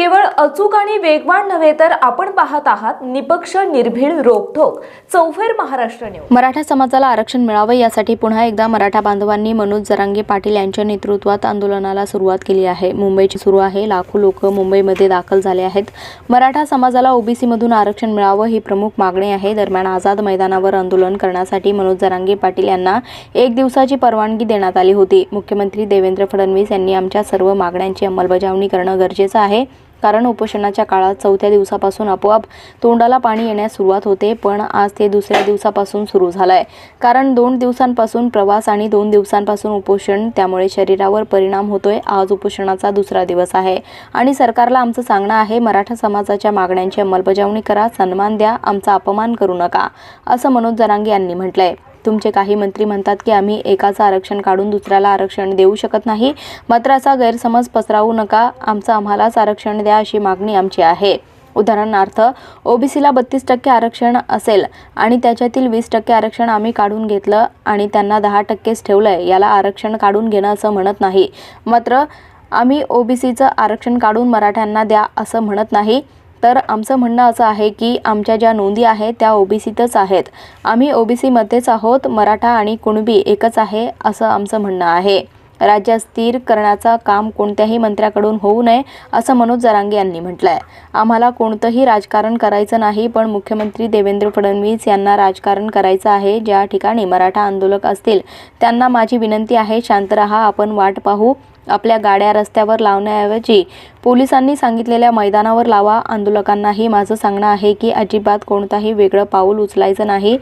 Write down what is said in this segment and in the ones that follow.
केवळ अचूक आणि वेगवान नव्हे तर आपण पाहत आहात निपक्ष निर्भीड रोखोक चौफेर महाराष्ट्र न्यूज. मराठा समाजाला आरक्षण मिळावं यासाठी पुन्हा एकदा मराठा बांधवांनी मनोज जरांगे पाटील यांच्या नेतृत्वात आंदोलनाला सुरुवात केली आहे. मुंबईची सुरू आहे. लाखो लोक मुंबईमध्ये दाखल झाले आहेत. मराठा समाजाला ओबीसीमधून आरक्षण मिळावं ही प्रमुख मागणी आहे. दरम्यान आझाद मैदानावर आंदोलन करण्यासाठी मनोज जरांगे पाटील यांना एक दिवसाची परवानगी देण्यात आली होती. मुख्यमंत्री देवेंद्र फडणवीस यांनी आमच्या सर्व मागण्यांची अंमलबजावणी करणं गरजेचं आहे. कारण उपोषणाच्या काळात चौथ्या दिवसापासून आपोआप तोंडाला पाणी येण्यास सुरुवात होते पण आज ते दुसऱ्या दिवसापासून सुरू झालंय. कारण दोन दिवसांपासून प्रवास आणि दोन दिवसांपासून उपोषण त्यामुळे शरीरावर परिणाम होतोय. आज उपोषणाचा दुसरा दिवस आहे. आणि सरकारला आमचं सांगणं आहे मराठा समाजाच्या मागण्यांची अंमलबजावणी करा सन्मान द्या आमचा अपमान करू नका असं मनोज जरांगे यांनी म्हटलंय. तुमचे काही मंत्री म्हणतात की आम्ही एकाचं आरक्षण काढून दुसऱ्याला आरक्षण देऊ शकत नाही. मात्र असा गैरसमज पसरावू नका. आमचं आम्हालाच आरक्षण द्या अशी मागणी आमची आहे. उदाहरणार्थ ओबीसीला बत्तीस टक्के आरक्षण असेल आणि त्याच्यातील वीस टक्के आरक्षण आम्ही काढून घेतलं आणि त्यांना दहा टक्केच ठेवलंय याला आरक्षण काढून घेणं असं म्हणत नाही. मात्र आम्ही ओबीसीचं आरक्षण काढून मराठ्यांना द्या असं म्हणत नाही. तर आमचं म्हणणं असं आहे की आमच्या ज्या नोंदी आहेत त्या ओबीसीतच आहेत. आम्ही ओबीसीमध्येच आहोत मराठा आणि कुणबी एकच आहे असं आमचं म्हणणं आहे. राज्यात स्थिर करण्याचा काम कोणत्याही मंत्र्याकडून होऊ नये असं मनोज जरांगे यांनी म्हटलं आहे आम्हाला कोणतंही राजकारण करायचं नाही पण मुख्यमंत्री देवेंद्र फडणवीस यांना राजकारण करायचं आहे ज्या ठिकाणी मराठा आंदोलक असतील. त्यांना माझी विनंती आहे शांत रहा आपण वाट पाहू. आपल्या गाड्या रस्त्यावर लावण्याऐवजी पोलिसांनी सांगितलेल्या मैदानावर लावा. आंदोलकांनाही माझं सांगणं आहे की अजिबात कोणताही वेगळं पाऊल उचलायचं नाही.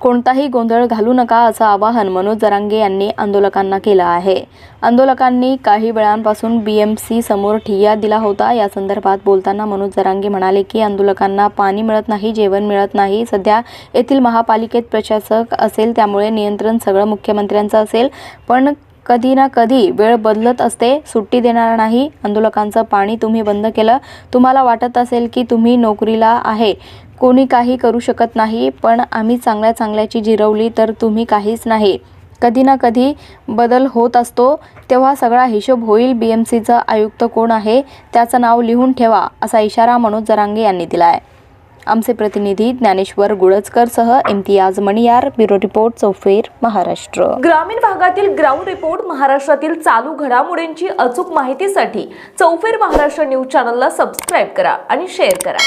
कोणताही गोंधळ घालू नका असं आवाहन मनोज जरांगे यांनी आंदोलकांना केलं आहे. आंदोलकांनी काही वेळांपासून बी एम सी समोर ठिय्या दिला होता. या संदर्भात बोलताना मनोज जरांगे म्हणाले की आंदोलकांना पाणी मिळत नाही जेवण मिळत नाही. सध्या येथील महापालिकेत प्रशासक असेल त्यामुळे नियंत्रण सगळं मुख्यमंत्र्यांचं असेल. पण कधी ना कधी वेळ बदलत असते. सुट्टी देणार नाही. आंदोलकांचं पाणी तुम्ही बंद केलं. तुम्हाला वाटत असेल की तुम्ही नोकरीला आहे. कोणी काही करू शकत नाही पण आम्ही चांगल्या चांगल्याची जिरवली तर तुम्ही काहीच नाही. कधी ना कधी बदल होत असतो. तेव्हा सगळा हिशोब होईल बी एम सीचं आयुक्त कोण आहे त्याचं नाव लिहून ठेवा असा इशारा मनोज जरांगे यांनी दिला आहे आमचे प्रतिनिधी ज्ञानेश्वर गुळजकरसह इम्तियाज मणियार ब्युरो रिपोर्ट चौफेर महाराष्ट्र. ग्रामीण भागातील ग्राउंड रिपोर्ट महाराष्ट्रातील चालू घडामोडींची अचूक माहितीसाठी चौफेर महाराष्ट्र न्यूज चॅनलला सबस्क्राईब करा आणि शेअर करा.